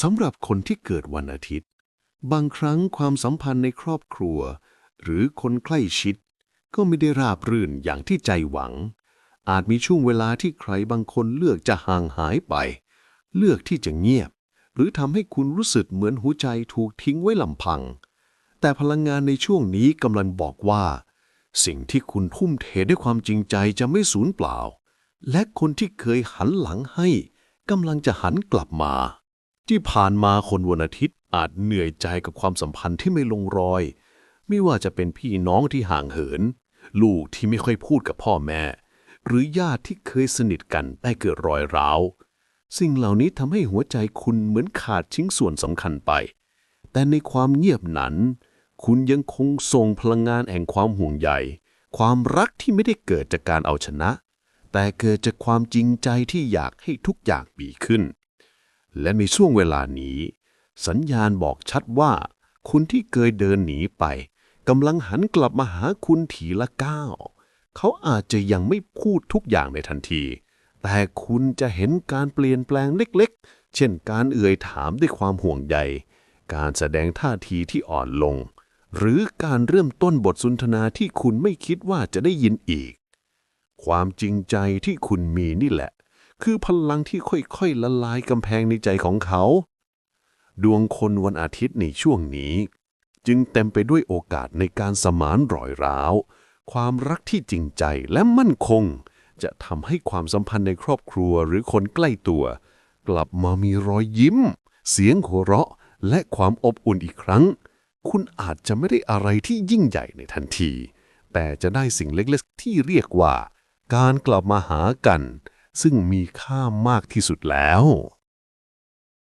สำหรับคนที่เกิดวันอาทิตย์ บางครั้งความสัมพันธ์ในครอบครัว หรือคนใกล้ชิด ก็ไม่ได้ราบรื่นอย่างที่ใจหวัง อาจมีช่วงเวลาที่ใครบางคนเลือกจะห่างหายไป เลือกที่จะเงียบ หรือทำให้คุณรู้สึกเหมือนหัวใจถูกทิ้งไว้ลำพัง แต่พลังงานในช่วงนี้กำลังบอกว่า สิ่งที่คุณทุ่มเทด้วยความจริงใจจะไม่สูญเปล่า และคนที่เคยหันหลังให้กำลังจะหันกลับมา ที่ผ่านมาคนวันอาทิตย์อาจเหนื่อยใจกับความสัมพันธ์ที่ไม่ลงรอย ไม่ว่าจะเป็นพี่น้องที่ห่างเหิน ลูกที่ไม่ค่อยพูดกับพ่อแม่ หรือญาติที่เคยสนิทกันได้เกิดรอยร้าว สิ่งเหล่านี้ทำให้หัวใจคุณเหมือนขาดชิ้นส่วนสำคัญไป แต่ในความเงียบนั้น คุณยังคงส่งพลังงานแห่งความห่วงใยความรักที่ไม่ได้เกิดจากการเอาชนะ แต่เกิดจากความจริงใจที่อยากให้ทุกอย่างดีขึ้น และในช่วงเวลานี้ สัญญาณบอกชัดว่า คุณที่เคยเดินหนีไปกำลังหันกลับมาหาคุณทีละก้าวเขาอาจจะยังไม่พูดทุกอย่างในทันที แต่คุณจะเห็นการเปลี่ยนแปลงเล็กๆ เช่นการเอ่ยถามด้วยความห่วงใย การแสดงท่าทีที่อ่อนลง หรือการเริ่มต้นบทสนทนาที่คุณไม่คิดว่าจะได้ยินอีก ความจริงใจที่คุณมีนี่แหละ คือพลังที่ค่อยๆละลายกำแพงในใจของเขา ดวงคนวันอาทิตย์ในช่วงนี้ จึงเต็มไปด้วยโอกาสในการสมานรอยร้าว ความรักที่จริงใจและมั่นคง จะทำให้ความสัมพันธ์ในครอบครัวหรือคนใกล้ตัว กลับมามีรอยยิ้ม เสียงหัวเราะ และความอบอุ่นอีกครั้ง คุณอาจจะไม่ได้อะไรที่ยิ่งใหญ่ในทันที แต่จะได้สิ่งเล็กๆ ที่เรียกว่า การกลับมาหากัน ซึ่งมีค่ามากที่สุดแล้ว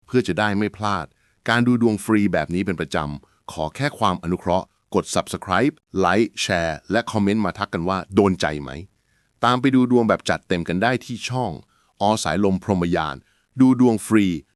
เพื่อจะได้ไม่พลาด การดูดวงฟรีแบบนี้เป็นประจำ ขอแค่ความอนุเคราะห์ กด subscribe ไลค์แชร์และคอมเมนต์มาทักกันว่าโดนใจไหม ตามไปดูดวงแบบจัดเต็มกันได้ที่ช่อง อสายลมพรหมยาน ดูดวงฟรี